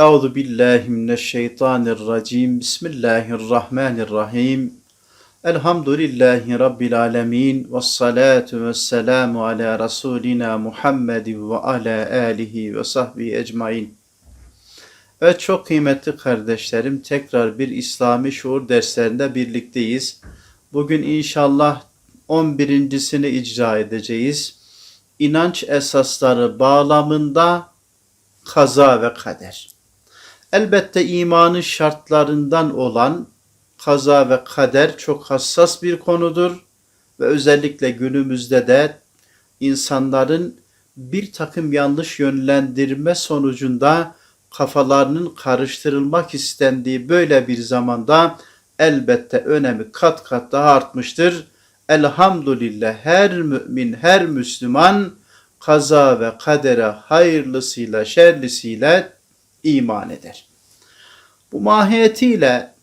Euzu billahi mineşşeytanirracim. Bismillahirrahmanirrahim. Elhamdülillahi rabbil alamin ve salatu vesselamu ala rasulina Muhammedin ve ala alihi ve sahbihi ecmaîn. Evet çok kıymetli kardeşlerim tekrar bir İslami şuur derslerinde birlikteyiz. Bugün inşallah 11.sini icra edeceğiz. İnanç esasları bağlamında kaza ve kader. Elbette imanın şartlarından olan kaza ve kader çok hassas bir konudur ve özellikle günümüzde de insanların bir takım yanlış yönlendirme sonucunda kafalarının karıştırılmak istendiği böyle bir zamanda elbette önemi kat kat daha artmıştır. Elhamdülillah her mümin, her Müslüman kaza ve kadere hayırlısıyla şerlisiyle iman eder. Bu mahiyetiyle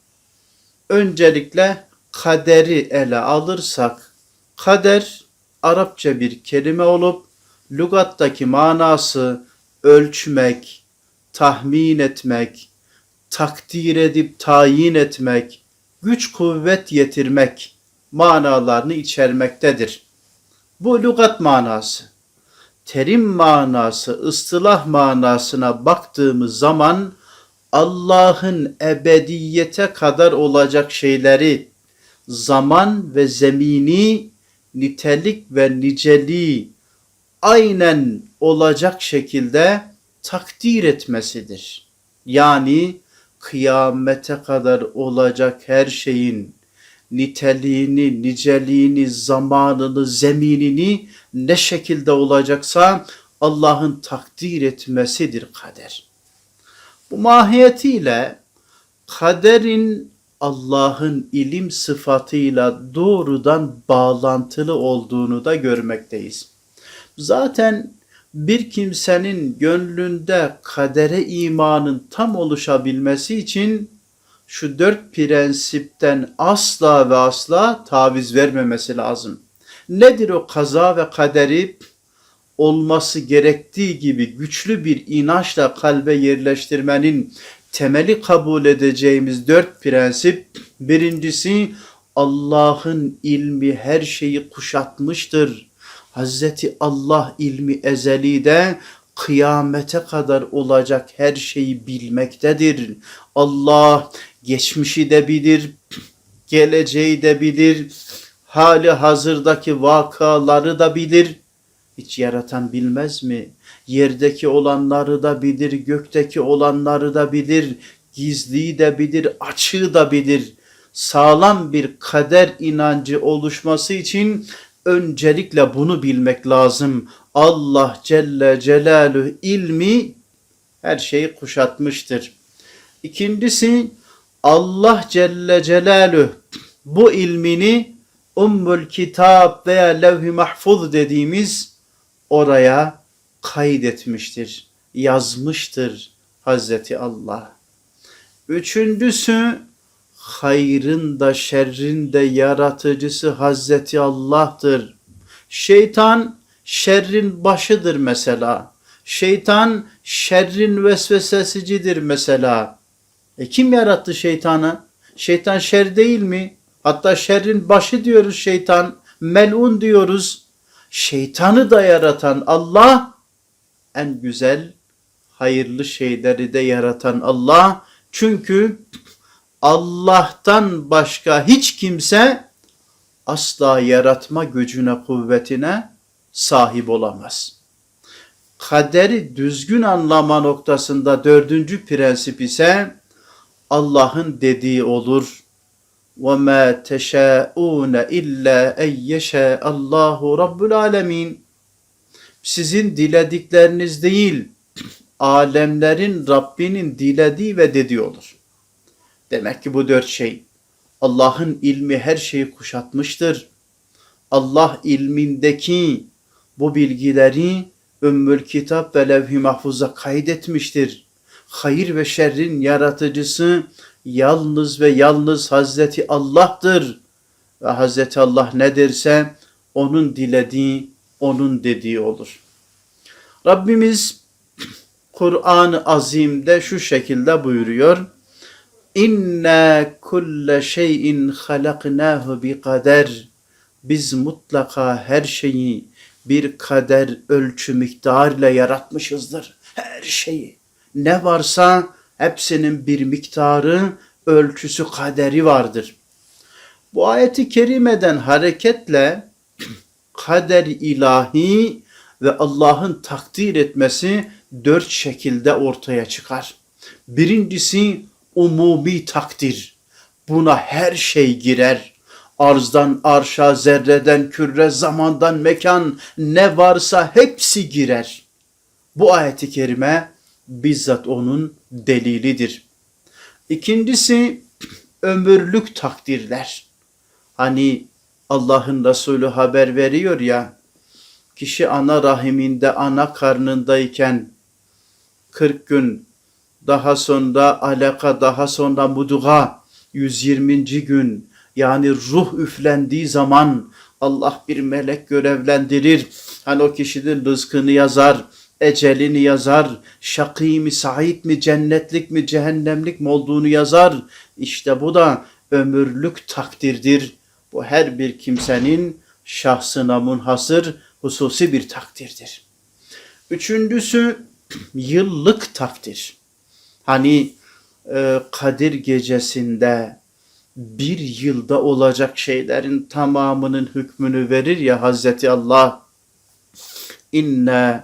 öncelikle kaderi ele alırsak kader Arapça bir kelime olup lügattaki manası ölçmek, tahmin etmek, takdir edip tayin etmek, güç kuvvet yetirmek manalarını içermektedir. Bu lügat manası. Terim manası, ıstılah manasına baktığımız zaman Allah'ın ebediyete kadar olacak şeyleri zaman ve zemini nitelik ve niceliği aynen olacak şekilde takdir etmesidir. Yani kıyamete kadar olacak her şeyin niteliğini, niceliğini, zamanını, zeminini ne şekilde olacaksa Allah'ın takdir etmesidir kader. Bu mahiyetiyle kaderin Allah'ın ilim sıfatıyla doğrudan bağlantılı olduğunu da görmekteyiz. Zaten bir kimsenin gönlünde kadere imanın tam oluşabilmesi için şu dört prensipten asla ve asla taviz vermemesi lazım. Nedir o kaza ve kaderi? Olması gerektiği gibi güçlü bir inançla kalbe yerleştirmenin temeli kabul edeceğimiz dört prensip. Birincisi Allah'ın ilmi her şeyi kuşatmıştır. Hazreti Allah ilmi ezelide kıyamete kadar olacak her şeyi bilmektedir. Allah geçmişi de bilir, geleceği de bilir, hali hazırdaki vakaları da bilir. Hiç yaratan bilmez mi? Yerdeki olanları da bilir, gökteki olanları da bilir, gizliyi de bilir, açığı da bilir. Sağlam bir kader inancı oluşması için öncelikle bunu bilmek lazım. Allah Celle Celaluhu ilmi her şeyi kuşatmıştır. İkincisi Allah Celle Celaluhu bu ilmini Ummul Kitap veya Levh-i Mahfuz dediğimiz oraya kaydetmiştir, yazmıştır Hazreti Allah. Üçüncüsü hayrın da şerrin de yaratıcısı Hazreti Allah'tır. Şeytan şerrin başıdır mesela. Şeytan şerrin vesvesesicidir mesela. E kim yarattı şeytanı? Şeytan şer değil mi? Hatta şerrin başı diyoruz şeytan. Melun diyoruz. Şeytanı da yaratan Allah en güzel hayırlı şeyleri de yaratan Allah. Çünkü Allah'tan başka hiç kimse asla yaratma gücüne, kuvvetine sahip olamaz. Kaderi düzgün anlama noktasında dördüncü prensip ise Allah'ın dediği olur. وَمَا تَشَاءُونَ اِلَّا اَنْ يَشَاءَ اللّٰهُ رَبُّ الْعَالَمِينَ Sizin diledikleriniz değil, alemlerin Rabbinin dilediği ve dediği olur. Demek ki bu dört şey Allah'ın ilmi her şeyi kuşatmıştır. Allah ilmindeki bu bilgileri Ümmül Kitap ve Levh-i Mahfuz'a kaydetmiştir. Hayır ve şerrin yaratıcısı yalnız ve yalnız Hazreti Allah'tır. Ve Hazreti Allah ne derse onun dilediği, onun dediği olur. Rabbimiz Kur'an-ı Azim'de şu şekilde buyuruyor. İnne kulle şeyin halaknahu bi kader. Biz mutlaka her şeyi bir kader ölçü miktarıyla yaratmışızdır. Her şeyi. Ne varsa hepsinin bir miktarı, ölçüsü, kaderi vardır. Bu ayeti kerimeden hareketle kader ilahi ve Allah'ın takdir etmesi dört şekilde ortaya çıkar. Birincisi umumi takdir. Buna her şey girer. Arzdan arşa, zerreden küre, zamandan mekan ne varsa hepsi girer. Bu ayeti kerime bizzat onun delilidir. İkincisi ömürlük takdirler. Hani Allah'ın Resulü haber veriyor ya, kişi ana rahiminde, ana karnındayken 40 gün, daha sonra alaka, daha sonra muduga, 120. gün, yani ruh üflendiği zaman Allah bir melek görevlendirir. Hani o kişinin rızkını yazar, ecelini yazar, şakî mi, sa'id mi, cennetlik mi, cehennemlik mi olduğunu yazar. İşte bu da ömürlük takdirdir. Bu her bir kimsenin şahsına munhasır hususi bir takdirdir. Üçüncüsü yıllık takdir. Hani e, Kadir gecesinde bir yılda olacak şeylerin tamamının hükmünü verir ya Hazreti Allah. İnne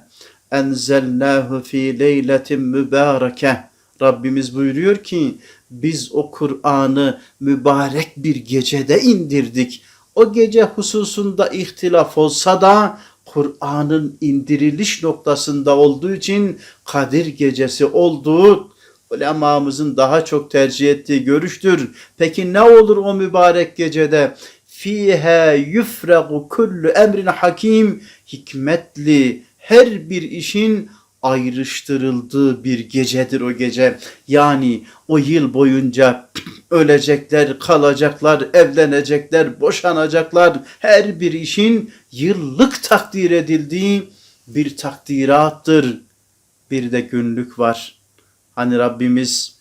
enzelnahu fi leyletin mübareke. Rabbimiz buyuruyor ki biz o Kur'an'ı mübarek bir gecede indirdik. O gece hususunda ihtilaf olsa da Kur'an'ın indiriliş noktasında olduğu için Kadir gecesi olduğu ulemamızın daha çok tercih ettiği görüştür. Peki ne olur o mübarek gecede? Fiha yufragu kullu emrin hakim hikmetli her bir işin ayrıştırıldığı bir gecedir o gece. Yani o yıl boyunca ölecekler, kalacaklar, evlenecekler, boşanacaklar. Her bir işin yıllık takdir edildiği bir takdirattır. Bir de günlük var. Hani Rabbimiz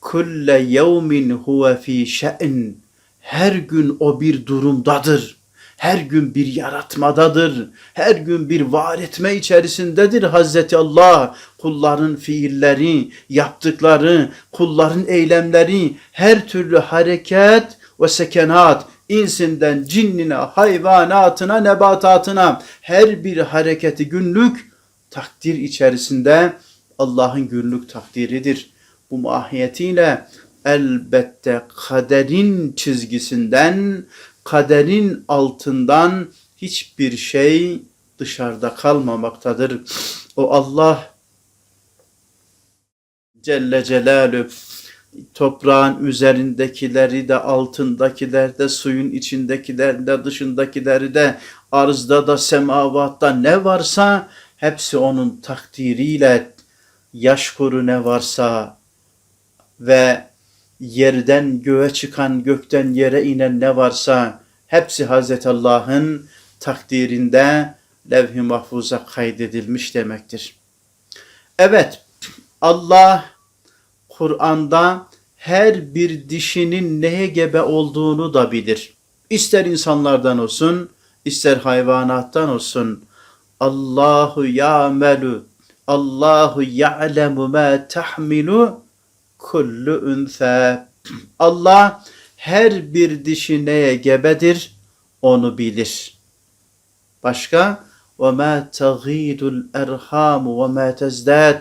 kulle yevmin huve fi şe'n her gün o bir durumdadır. Her gün bir yaratmadadır. Her gün bir var etme içerisindedir Hazreti Allah. Kulların fiilleri, yaptıkları, kulların eylemleri, her türlü hareket ve sekenat, insinden cinnine, hayvanatına, nebatatına her bir hareketi günlük takdir içerisinde Allah'ın günlük takdiridir. Bu mahiyetiyle elbette kaderin çizgisinden, kaderin altından hiçbir şey dışarıda kalmamaktadır. O Allah Celle Celaluhu toprağın üzerindekileri de altındakiler de suyun içindekiler de dışındakileri de arzda da semavatta ne varsa hepsi onun takdiriyle yaş kuru ne varsa ve yerden göğe çıkan, gökten yere inen ne varsa hepsi Hazreti Allah'ın takdirinde levh-i mahfuza kaydedilmiş demektir. Evet, Allah Kur'an'da her bir dişinin neye gebe olduğunu da bilir. İster insanlardan olsun, ister hayvanattan olsun. Allahu ya'melu Allahu ya'lemu ma tahmilu kullu unsa. Allah her bir dişi neye gebedir onu bilir. Başka ve ma taghidul erham ve ma tezdad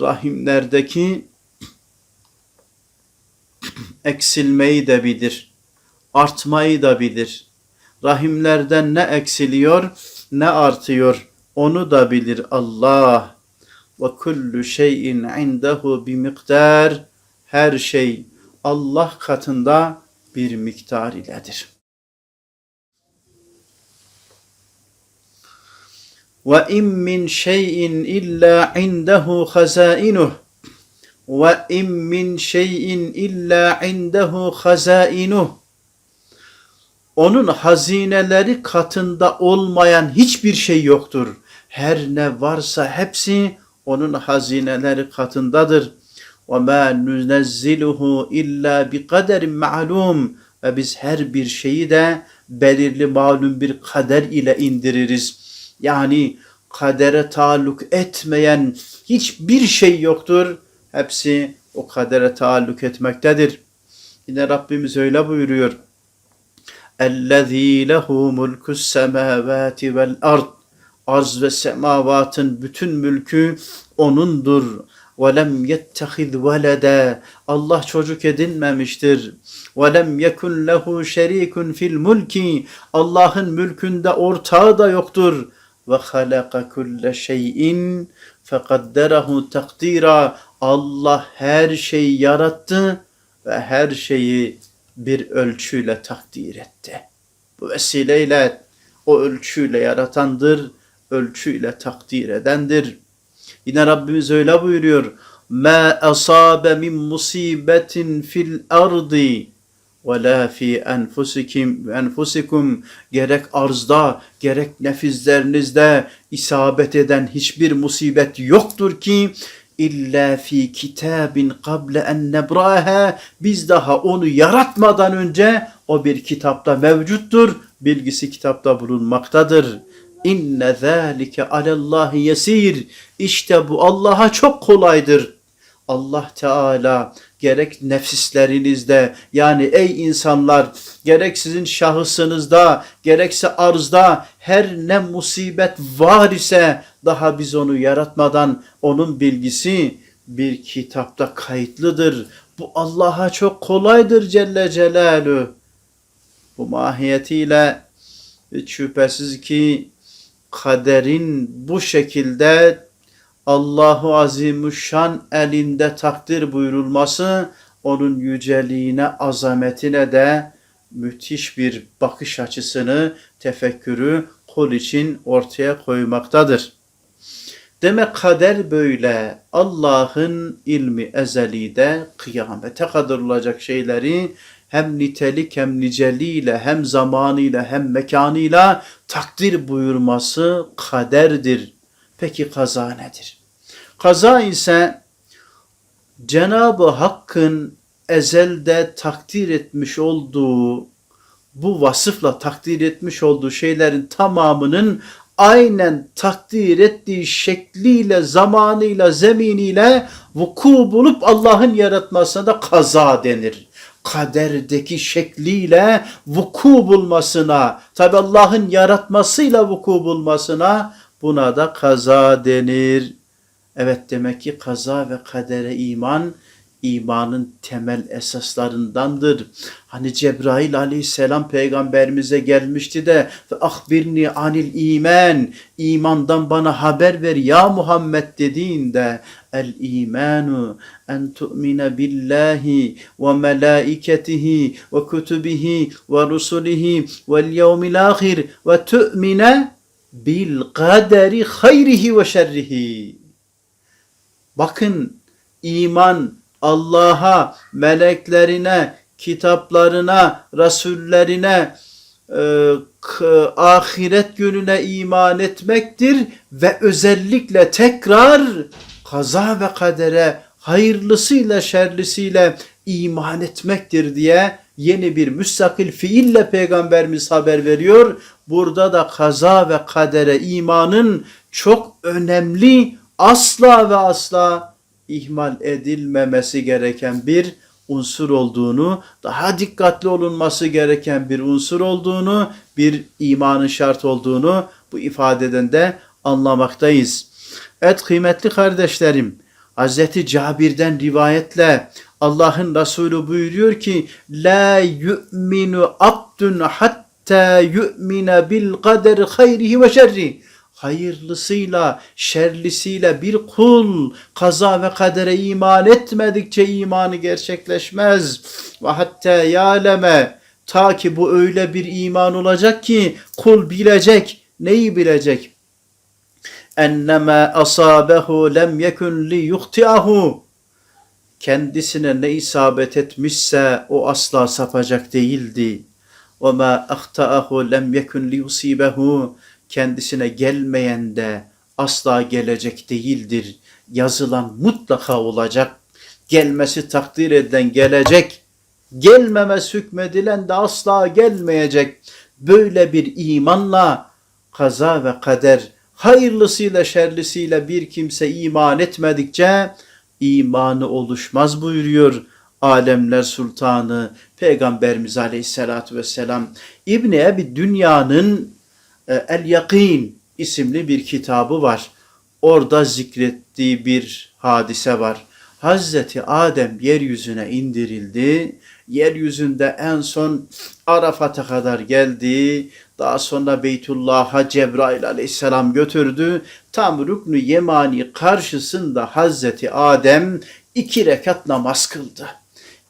rahimlerdeki eksilmeyi de bilir. Artmayı da bilir. Rahimlerden ne eksiliyor ne artıyor onu da bilir Allah. Ve kullu şeyin indehu bi miktar. Her şey Allah katında bir miktar iledir. Ve in min şeyin illa indehu hazainuh. Ve in min şeyin illa indehu hazainuh. Onun hazineleri katında olmayan hiçbir şey yoktur. Her ne varsa hepsi Onun hazineleri katındadır. وَمَا نُنَزِّلُهُ اِلَّا بِقَدَرٍ مَعْلُومٍ Ve biz her bir şeyi de belirli malum bir kader ile indiririz. Yani kadere taalluk etmeyen hiçbir şey yoktur. Hepsi o kadere taalluk etmektedir. Yine Rabbimiz öyle buyuruyor. اَلَّذ۪ي لَهُ مُلْكُ السَّمَاوَاتِ وَالْاَرْضِ Arz ve semavatın bütün mülkü O'nundur. وَلَمْ يَتَّخِذْ وَلَدًا Allah çocuk edinmemiştir. وَلَمْ يَكُنْ لَهُ شَر۪يكٌ fil mulki Allah'ın mülkünde ortağı da yoktur. وَخَلَقَ كُلَّ شَيْءٍ فَقَدَّرَهُ takdira Allah her şeyi yarattı ve her şeyi bir ölçüyle takdir etti. Bu vesileyle o ölçüyle yaratandır, ölçüyle takdir edendir. Yine Rabbimiz öyle buyuruyor. Ma asabe min musibetin fil ardi ve la fi enfusikum enfusikum gerek arzda gerek nefizlerinizde isabet eden hiçbir musibet yoktur ki illa fi kitabin kable en nebraha biz daha onu yaratmadan önce o bir kitapta mevcuttur bilgisi kitapta bulunmaktadır inne zalike alallahi yesir işte bu Allah'a çok kolaydır Allah Teala gerek nefislerinizde yani ey insanlar gerek sizin şahısınızda gerekse arzda her ne musibet var ise daha biz onu yaratmadan onun bilgisi bir kitapta kayıtlıdır. Bu Allah'a çok kolaydır Celle Celaluhu. Bu mahiyetiyle hiç şüphesiz ki kaderin bu şekilde Allahu Azimuşşan elinde takdir buyurulması onun yüceliğine, azametine de müthiş bir bakış açısını, tefekkürü kul için ortaya koymaktadır. Demek kader böyle. Allah'ın ilmi ezelide kıyamete kadar olacak şeyleri hem nitelik hem niceliğiyle hem zamanıyla hem mekanıyla takdir buyurması kaderdir. Peki kaza nedir? Kaza ise Cenab-ı Hakk'ın ezelde takdir etmiş olduğu bu vasıfla takdir etmiş olduğu şeylerin tamamının aynen takdir ettiği şekliyle, zamanıyla, zeminiyle vuku bulup Allah'ın yaratmasına da kaza denir. Kaderdeki şekliyle vuku bulmasına, tabi Allah'ın yaratmasıyla vuku bulmasına buna da kaza denir. Evet demek ki kaza ve kadere iman imanın temel esaslarındandır. Hani Cebrail aleyhisselam peygamberimize gelmişti de ve ahbirni anil iman imandan bana haber ver ya Muhammed dediğinde el imanu ve rusulihi vel yevmil ahir ve tu'mine bil kaderi hayrihi ve şerrihi. Bakın iman Allah'a, meleklerine, kitaplarına, rasullerine, e, ahiret gününe iman etmektir ve özellikle tekrar kaza ve kadere hayırlısıyla şerlisiyle iman etmektir diye yeni bir müstakil fiille peygamberimiz haber veriyor. Burada da kaza ve kadere imanın çok önemli asla ve asla ihmal edilmemesi gereken bir unsur olduğunu, daha dikkatli olunması gereken bir unsur olduğunu, bir imanın şart olduğunu bu ifadeden de anlamaktayız. Evet kıymetli kardeşlerim, Hz. Cabir'den rivayetle Allah'ın Resulü buyuruyor ki La yu'minu abdun hatta yu'mine bil kaderi hayrihi ve şerri hayırlısıyla, şerlisiyle bir kul kaza ve kadere iman etmedikçe imanı gerçekleşmez. Ve hatta yaleme ta ki bu öyle bir iman olacak ki kul bilecek. Neyi bilecek? Enneme asabehu lem yekun li yuhtiahu kendisine ne isabet etmişse o asla sapacak değildi. Ve ma ahtaahu lem yekun li yusibehu kendisine gelmeyen de asla gelecek değildir. yazılan mutlaka olacak. Gelmesi takdir edilen gelecek. Gelmemesi hükmedilen de asla gelmeyecek. Böyle bir imanla kaza ve kader hayırlısıyla şerlisiyle bir kimse iman etmedikçe imanı oluşmaz buyuruyor Alemler Sultanı Peygamberimiz Aleyhisselatü Vesselam. İbni Ebi Dünya'nın e, El Yakin isimli bir kitabı var. Orada zikrettiği bir hadise var. Hazreti Adem yeryüzüne indirildi. Yeryüzünde en son Arafat'a kadar geldi. Daha sonra Beytullah'a Cebrail aleyhisselam götürdü. Tam Ruknu Yemani karşısında Hazreti Adem iki rekat namaz kıldı.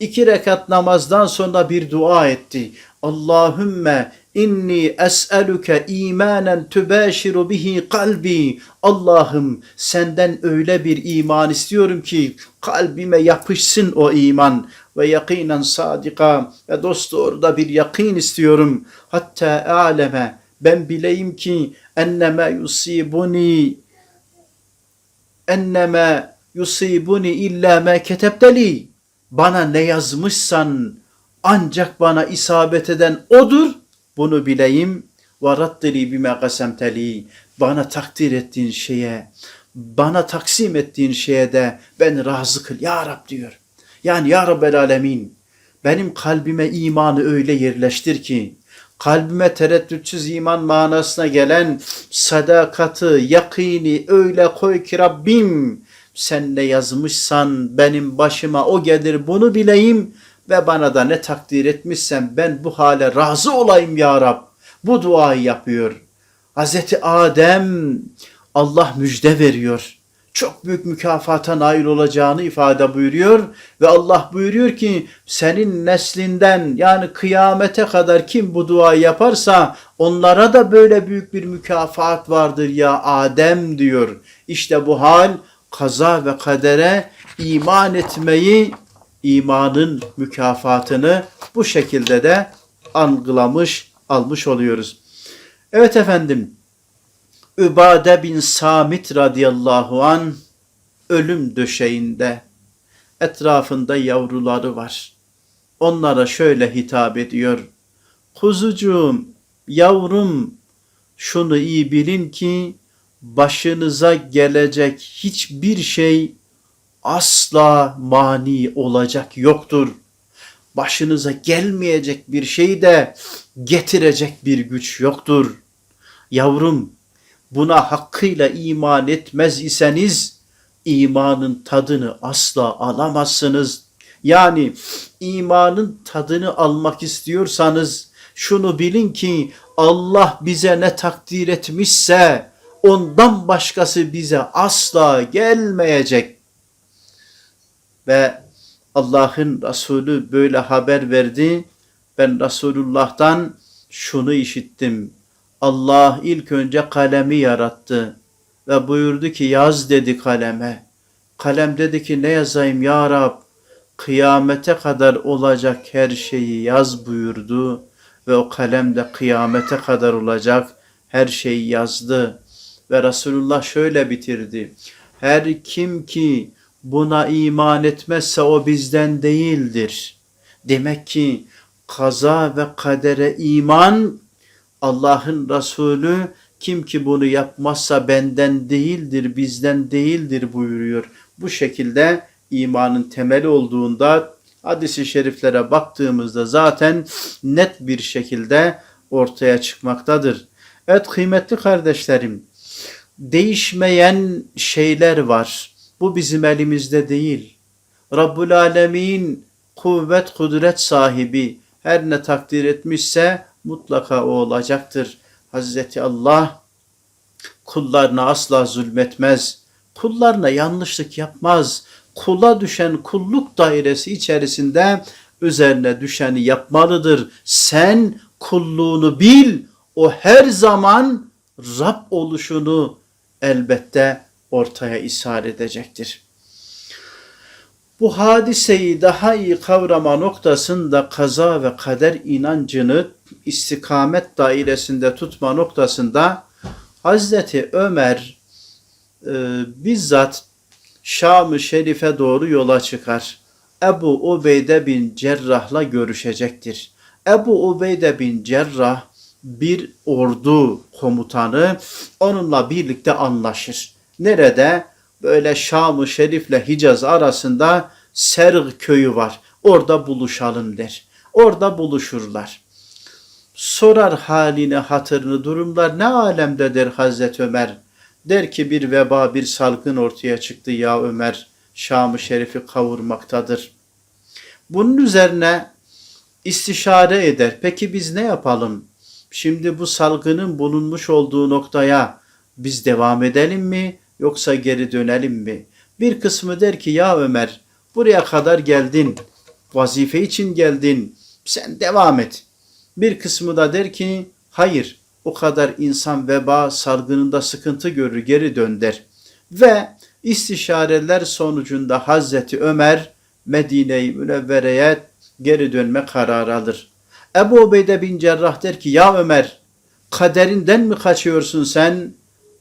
İki rekat namazdan sonra bir dua etti. Allahümme inni es'eluke imanen tübeşiru bihi kalbi. Allah'ım senden öyle bir iman istiyorum ki kalbime yapışsın o iman ve yakinen sadika ve dost doğruda bir yakin istiyorum. Hatta aleme ben bileyim ki enneme yusibuni enneme yusibuni illa ma ketebteli bana ne yazmışsan ancak bana isabet eden odur. Bunu bileyim. Ve raddili bime kasemteli. Bana takdir ettiğin şeye, bana taksim ettiğin şeye de beni razı kıl ya Rab diyor. Yani ya Rabbel Alemin benim kalbime imanı öyle yerleştir ki kalbime tereddütsüz iman manasına gelen sadakatı, yakini öyle koy ki Rabbim sen ne yazmışsan benim başıma o gelir bunu bileyim ve bana da ne takdir etmişsen ben bu hale razı olayım ya Rab. Bu duayı yapıyor. Hazreti Adem Allah müjde veriyor. Çok büyük mükafata nail olacağını ifade buyuruyor ve Allah buyuruyor ki senin neslinden yani kıyamete kadar kim bu duayı yaparsa onlara da böyle büyük bir mükafat vardır ya Adem diyor. İşte bu hal kaza ve kadere iman etmeyi, imanın mükafatını bu şekilde de algılamış, almış oluyoruz. Evet efendim, Übade bin Samit radıyallahu an ölüm döşeğinde etrafında yavruları var. Onlara şöyle hitap ediyor. Kuzucuğum, yavrum şunu iyi bilin ki başınıza gelecek hiçbir şey asla mani olacak yoktur. Başınıza gelmeyecek bir şey de getirecek bir güç yoktur. Yavrum buna hakkıyla iman etmez iseniz imanın tadını asla alamazsınız. Yani imanın tadını almak istiyorsanız şunu bilin ki Allah bize ne takdir etmişse ondan başkası bize asla gelmeyecek. Ve Allah'ın Resulü böyle haber verdi. Ben Resulullah'tan şunu işittim. Allah ilk önce kalemi yarattı ve buyurdu ki yaz dedi kaleme. Kalem dedi ki ne yazayım ya Rab? Kıyamete kadar olacak her şeyi yaz buyurdu ve o kalem de kıyamete kadar olacak her şeyi yazdı. Ve Resulullah şöyle bitirdi. Her kim ki buna iman etmezse o bizden değildir. Demek ki kaza ve kadere iman Allah'ın Resulü kim ki bunu yapmazsa benden değildir, bizden değildir buyuruyor. Bu şekilde imanın temeli olduğunda hadisi şeriflere baktığımızda zaten net bir şekilde ortaya çıkmaktadır. Evet kıymetli kardeşlerim, değişmeyen şeyler var. Bu bizim elimizde değil. Rabbul Alemin kuvvet kudret sahibi her ne takdir etmişse mutlaka o olacaktır. Hazreti Allah kullarına asla zulmetmez. Kullarına yanlışlık yapmaz. Kula düşen kulluk dairesi içerisinde üzerine düşeni yapmalıdır. Sen kulluğunu bil. O her zaman Rab oluşunu elbette ortaya ishar edecektir. Bu hadiseyi daha iyi kavrama noktasında kaza ve kader inancını istikamet dairesinde tutma noktasında Hazreti Ömer e, bizzat Şam-ı Şerif'e doğru yola çıkar. Ebu Ubeyde bin Cerrah'la görüşecektir. Ebu Ubeyde bin Cerrah bir ordu komutanı onunla birlikte anlaşır. Nerede? Böyle Şam-ı Şerif'le Hicaz arasında Serg köyü var. Orada buluşalım der. Orada buluşurlar. Sorar halini, hatırını, durumlar ne alemdedir Hazreti Ömer? Der ki bir veba, bir salgın ortaya çıktı ya Ömer. Şam-ı Şerif'i kavurmaktadır. Bunun üzerine istişare eder. Peki biz ne yapalım? Şimdi bu salgının bulunmuş olduğu noktaya biz devam edelim mi yoksa geri dönelim mi? Bir kısmı der ki ya Ömer buraya kadar geldin. Vazife için geldin. Sen devam et. Bir kısmı da der ki hayır o kadar insan veba salgınında sıkıntı görür geri dön der. Ve istişareler sonucunda Hazreti Ömer Medine-i Münevvere'ye geri dönme kararı alır. Ebu Ubeyde bin Cerrah der ki ya Ömer kaderinden mi kaçıyorsun sen?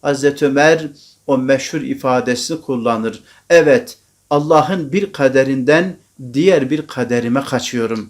Hazreti Ömer o meşhur ifadesini kullanır. Evet Allah'ın bir kaderinden diğer bir kaderime kaçıyorum.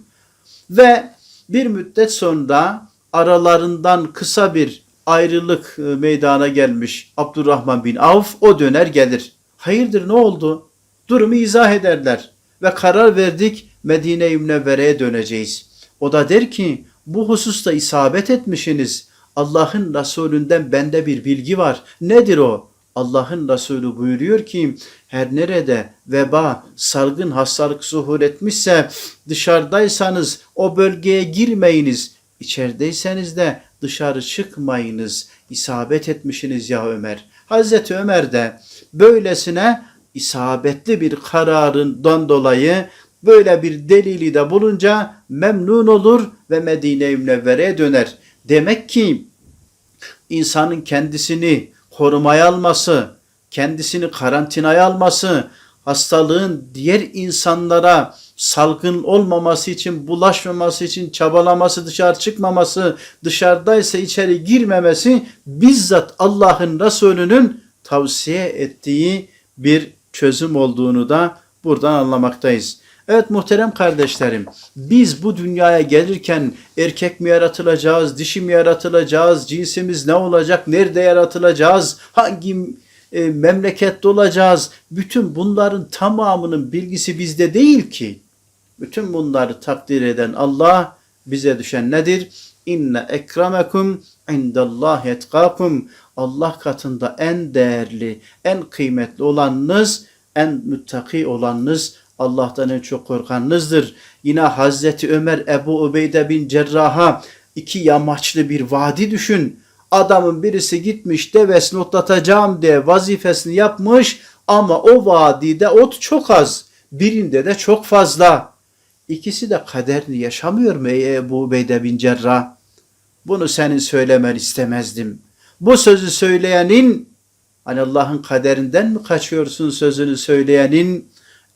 Ve bir müddet sonra aralarından kısa bir ayrılık e, meydana gelmiş Abdurrahman bin Avf o döner gelir. Hayırdır ne oldu? Durumu izah ederler ve karar verdik Medine-i Münevvere'ye döneceğiz. O da der ki bu hususta isabet etmişsiniz. Allah'ın Resulünden bende bir bilgi var. Nedir o? Allah'ın Resulü buyuruyor ki her nerede veba, salgın hastalık zuhur etmişse dışarıdaysanız o bölgeye girmeyiniz. İçerideyseniz de dışarı çıkmayınız. İsabet etmişsiniz ya Ömer. Hazreti Ömer de böylesine isabetli bir kararından dolayı böyle bir delili de bulunca memnun olur ve Medine-i Münevvere'ye döner. Demek ki insanın kendisini korumaya alması, kendisini karantinaya alması, hastalığın diğer insanlara salgın olmaması için, bulaşmaması için çabalaması, dışarı çıkmaması, dışarıdaysa içeri girmemesi bizzat Allah'ın Resulü'nün tavsiye ettiği bir çözüm olduğunu da buradan anlamaktayız. Evet muhterem kardeşlerim, biz bu dünyaya gelirken erkek mi yaratılacağız, dişi mi yaratılacağız, cinsimiz ne olacak, nerede yaratılacağız, hangi e, memlekette olacağız, bütün bunların tamamının bilgisi bizde değil ki. Bütün bunları takdir eden Allah bize düşen nedir? İnne ekremekum indallahi etkakum. Allah katında en değerli, en kıymetli olanınız, en müttaki olanınız Allah'tan en çok korkanınızdır. Yine Hazreti Ömer Ebu Ubeyde bin Cerrah'a iki yamaçlı bir vadi düşün. Adamın birisi gitmiş devesini otlatacağım diye vazifesini yapmış ama o vadide ot çok az. Birinde de çok fazla. İkisi de kaderini yaşamıyor mu ey Ebu Ubeyde bin Cerrah? Bunu senin söylemen istemezdim. Bu sözü söyleyenin hani Allah'ın kaderinden mi kaçıyorsun sözünü söyleyenin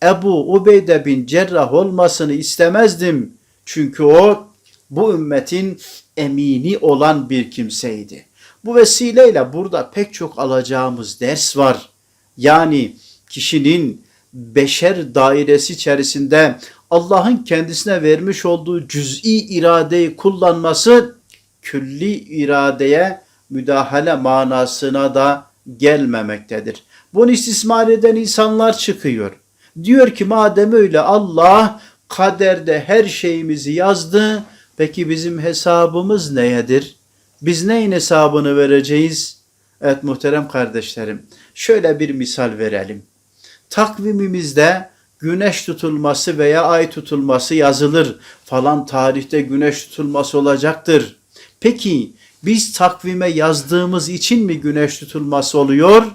Ebu Ubeyde bin Cerrah olmasını istemezdim. Çünkü o bu ümmetin emini olan bir kimseydi. Bu vesileyle burada pek çok alacağımız ders var. Yani kişinin beşer dairesi içerisinde Allah'ın kendisine vermiş olduğu cüz'i iradeyi kullanması külli iradeye müdahale manasına da gelmemektedir. Bunu istismar eden insanlar çıkıyor. Diyor ki madem öyle Allah kaderde her şeyimizi yazdı. Peki bizim hesabımız neyedir? Biz neyin hesabını vereceğiz? Evet muhterem kardeşlerim şöyle bir misal verelim. Takvimimizde güneş tutulması veya ay tutulması yazılır. Falan tarihte güneş tutulması olacaktır. Peki biz takvime yazdığımız için mi güneş tutulması oluyor?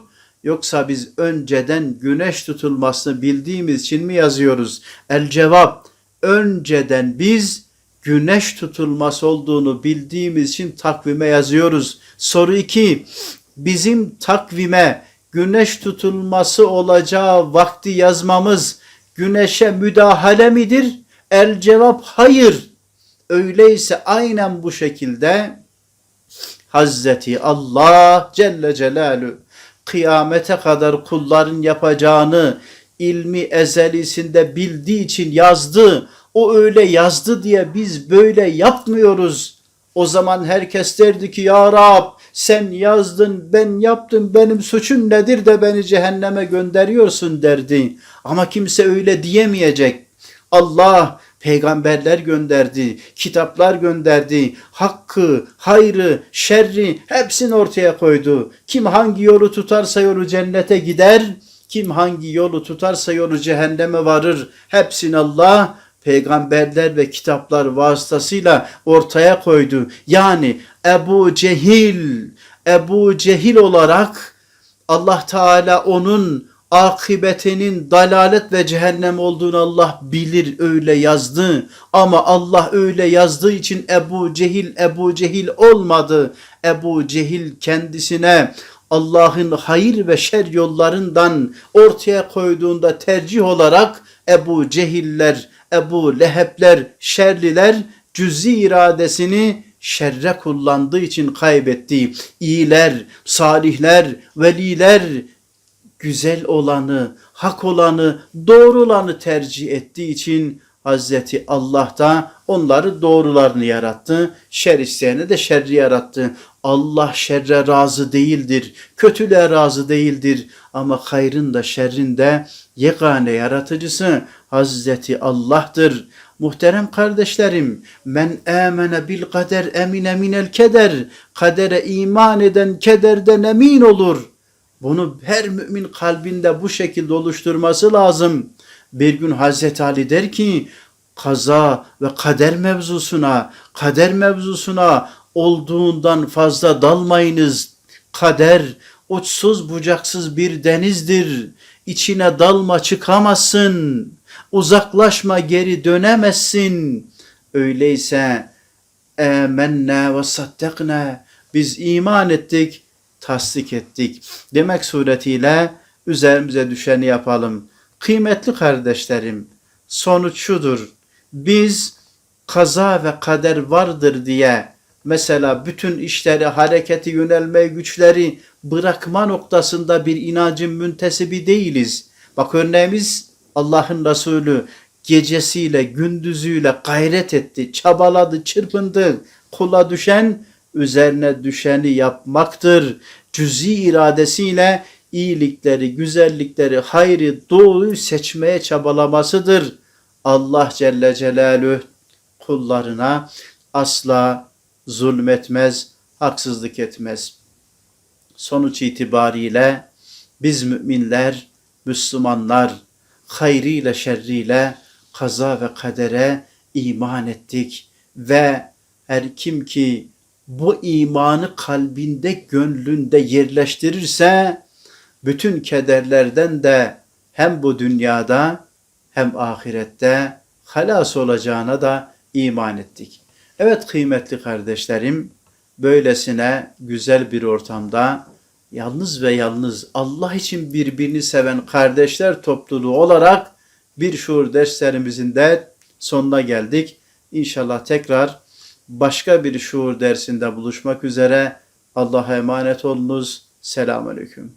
Yoksa biz önceden güneş tutulmasını bildiğimiz için mi yazıyoruz? El cevap önceden biz güneş tutulması olduğunu bildiğimiz için takvime yazıyoruz. Soru 2. Bizim takvime güneş tutulması olacağı vakti yazmamız güneşe müdahale midir? El cevap hayır. Öyleyse aynen bu şekilde Hazreti Allah Celle Celaluhu kıyamete kadar kulların yapacağını ilmi ezelisinde bildiği için yazdı. O öyle yazdı diye biz böyle yapmıyoruz. O zaman herkes derdi ki ya Rab sen yazdın ben yaptım benim suçum nedir de beni cehenneme gönderiyorsun derdi. Ama kimse öyle diyemeyecek. Allah peygamberler gönderdi, kitaplar gönderdi, hakkı, hayrı, şerri hepsini ortaya koydu. Kim hangi yolu tutarsa yolu cennete gider, kim hangi yolu tutarsa yolu cehenneme varır. Hepsini Allah peygamberler ve kitaplar vasıtasıyla ortaya koydu. Yani Ebu Cehil, Ebu Cehil olarak Allah Teala onun akıbetinin dalalet ve cehennem olduğunu Allah bilir öyle yazdı. Ama Allah öyle yazdığı için Ebu Cehil Ebu Cehil olmadı. Ebu Cehil kendisine Allah'ın hayır ve şer yollarından ortaya koyduğunda tercih olarak Ebu Cehiller, Ebu Lehebler, şerliler cüzi iradesini şerre kullandığı için kaybetti. İyiler, salihler, veliler güzel olanı, hak olanı, doğru olanı tercih ettiği için Hazreti Allah da onları doğrularını yarattı. Şer isteyene de şerri yarattı. Allah şerre razı değildir. Kötülüğe razı değildir. Ama hayrın da şerrin de yegane yaratıcısı Hazreti Allah'tır. Muhterem kardeşlerim, men amene bil kader emine minel keder. Kadere iman eden kederden emin olur. Bunu her mümin kalbinde bu şekilde oluşturması lazım. Bir gün Hazreti Ali der ki kaza ve kader mevzusuna, kader mevzusuna olduğundan fazla dalmayınız. Kader uçsuz bucaksız bir denizdir. İçine dalma çıkamazsın. Uzaklaşma geri dönemezsin. Öyleyse emenne ve saddakna biz iman ettik, tasdik ettik. Demek suretiyle üzerimize düşeni yapalım. Kıymetli kardeşlerim, sonuç şudur. Biz kaza ve kader vardır diye mesela bütün işleri, hareketi, yönelme güçleri bırakma noktasında bir inancın müntesibi değiliz. Bak örneğimiz Allah'ın Resulü gecesiyle gündüzüyle gayret etti, çabaladı, çırpındı. Kula düşen üzerine düşeni yapmaktır. Cüzi iradesiyle iyilikleri, güzellikleri, hayrı, doğruyu seçmeye çabalamasıdır. Allah Celle Celaluhu kullarına asla zulmetmez, haksızlık etmez. Sonuç itibariyle biz müminler, Müslümanlar hayrıyla şerriyle kaza ve kadere iman ettik ve her kim ki bu imanı kalbinde, gönlünde yerleştirirse bütün kederlerden de hem bu dünyada hem ahirette halas olacağına da iman ettik. Evet kıymetli kardeşlerim, böylesine güzel bir ortamda yalnız ve yalnız Allah için birbirini seven kardeşler topluluğu olarak bir şuur derslerimizin de sonuna geldik. İnşallah tekrar başka bir şuur dersinde buluşmak üzere. Allah'a emanet olunuz. Selamünaleyküm.